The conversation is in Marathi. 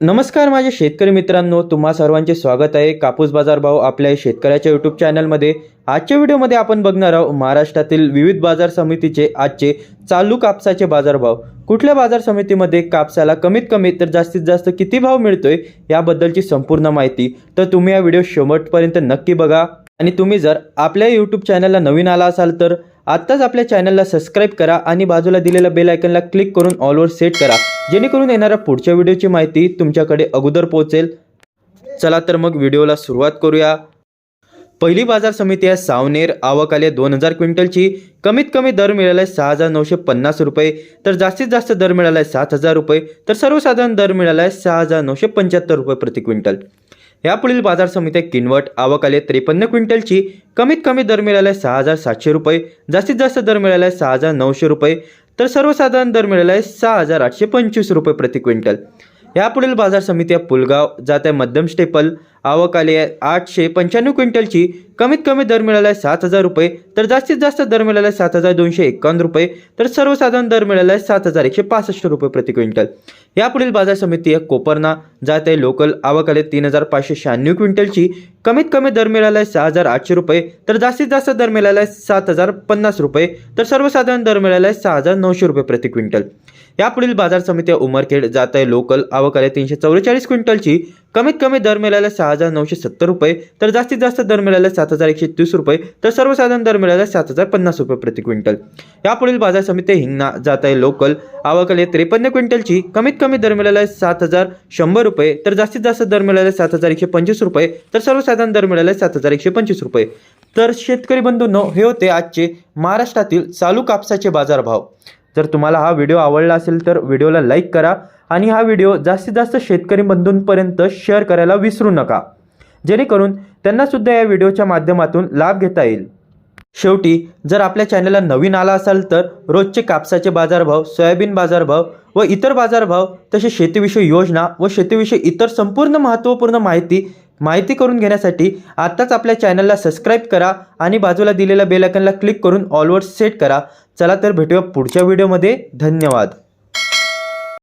नमस्कार माझे शेतकरी मित्रांनो तुम्हा सर्वांचे स्वागत आहे. कापूस बाजार भाव आपल्या शेतकऱ्याच्या यूट्यूब चॅनलमध्ये आजच्या व्हिडिओमध्ये आपण बघणार आहोत महाराष्ट्रातील विविध बाजार समितीचे आजचे चालू कापसाचे बाजारभाव कुठल्या बाजार समितीमध्ये कापसाला कमीत कमी तर जास्तीत जास्त किती भाव मिळतोय याबद्दलची संपूर्ण माहिती तर तुम्ही हा व्हिडिओ शेवटपर्यंत नक्की बघा. आणि तुम्ही जर आपल्या यूट्यूब चॅनलला नवीन आला असाल तर आत्ताच आपल्या चॅनलला सबस्क्राईब करा आणि बाजूला दिलेल्या बेल आयकनला क्लिक करून ऑलवर सेट करा. जेणेकरून येणाऱ्या पुढच्या व्हिडिओची माहिती तुमच्याकडे अगोदर पोहोचेल. चला तर मग व्हिडिओला सुरुवात करूया. पहिली बाजार समिती आहे सावनेर. आवक आले दोन हजार क्विंटलची. कमीत कमी दर मिळाला आहे सहा हजार नऊशे पन्नास रुपये. तर जास्तीत जास्त दर मिळाला आहे सात हजार रुपये. तर सर्वसाधारण दर मिळाला आहे सहा हजार नऊशे पंच्याहत्तर रुपये प्रति क्विंटल. यापुढील बाजार समित्या किनवट आवक आले. त्रेपन्न क्विंटलची कमीत कमी दर मिळाला आहे सहा हजार सातशे रुपये जास्तीत जास्त दर मिळाला आहे सहा हजार नऊशे रुपये तर सर्वसाधारण दर मिळाला आहे सहा हजार आठशे पंचवीस रुपये प्रति क्विंटल. यापुढील बाजार समित्या पुलगाव जात आहे मध्यम स्टेपल आवक आली आहे. आठशे पंच्याण्णव क्विंटलची कमीत कमी दर मिळाला आहे सात हजार रुपये तर जास्तीत जास्त दर मिळाला आहे सात हजार दोनशे एकावन्न रुपये तर सर्वसाधारण दर मिळाला आहे सात हजार एकशे पासष्ट रुपये प्रति क्विंटल. यापुढील बाजार समिती आहे कोपरना जात आहे लोकल आवक आले तीन हजार पाचशे शहाण्णव क्विंटलची. कमीत कमी दर मिळाला आहे सहा हजार आठशे रुपये तर जास्तीत जास्त दर मिळाला आहे सात हजार पन्नास रुपये तर सर्वसाधारण दर मिळाला आहे सहा हजार नऊशे रुपये प्रति क्विंटल. यापुढील बाजार समिती उमरखेड जात आहे लोकल आवक आले तीनशे चौवेचाळीस क्विंटलची कमीत कमी दर मिळाला सहा हजार नऊशे सत्तर रुपये तर जास्तीत जास्त दर मिळाला सात हजार एकशे तीस रुपये तर सर्वसाधारण दर मिळाला सात हजार पन्नास रुपये प्रति क्विंटल. यापुढील बाजार समिती हिंगणा जात आहे लोकल आवकले त्रेपन्न क्विंटलची कमीत कमी दर मिळाला सात हजार शंभर रुपये तर जास्तीत जास्त दर मिळाला सात हजार एकशे पंचवीस रुपये तर सर्वसाधारण दर मिळाला सात हजार एकशे पंचवीस रुपये. तर शेतकरी बंधूंनो हे होते आजचे महाराष्ट्रातील चालू कापसाचे बाजारभाव. जर तुम्हाला हा व्हिडिओ आवडला असेल तर व्हिडिओला लाईक करा आणि हा व्हिडिओ जास्तीत जास्त शेतकरी बंधूंपर्यंत शेअर करायला विसरू नका. जेणेकरून त्यांनासुद्धा या व्हिडिओच्या माध्यमातून लाभ घेता येईल. शेवटी जर आपल्या चॅनलला नवीन आला असाल तर रोजचे कापसाचे बाजारभाव सोयाबीन बाजारभाव व इतर बाजारभाव तसे शेतीविषयी योजना व शेतीविषयी इतर संपूर्ण महत्त्वपूर्ण माहिती माहिती करून घेण्यासाठी आत्ताच आपल्या चॅनलला सबस्क्राईब करा आणि बाजूला दिलेल्या बेलायकनला क्लिक करून ऑलवर सेट करा. चला तर भेटूया पुढच्या व्हिडिओमध्ये धन्यवाद.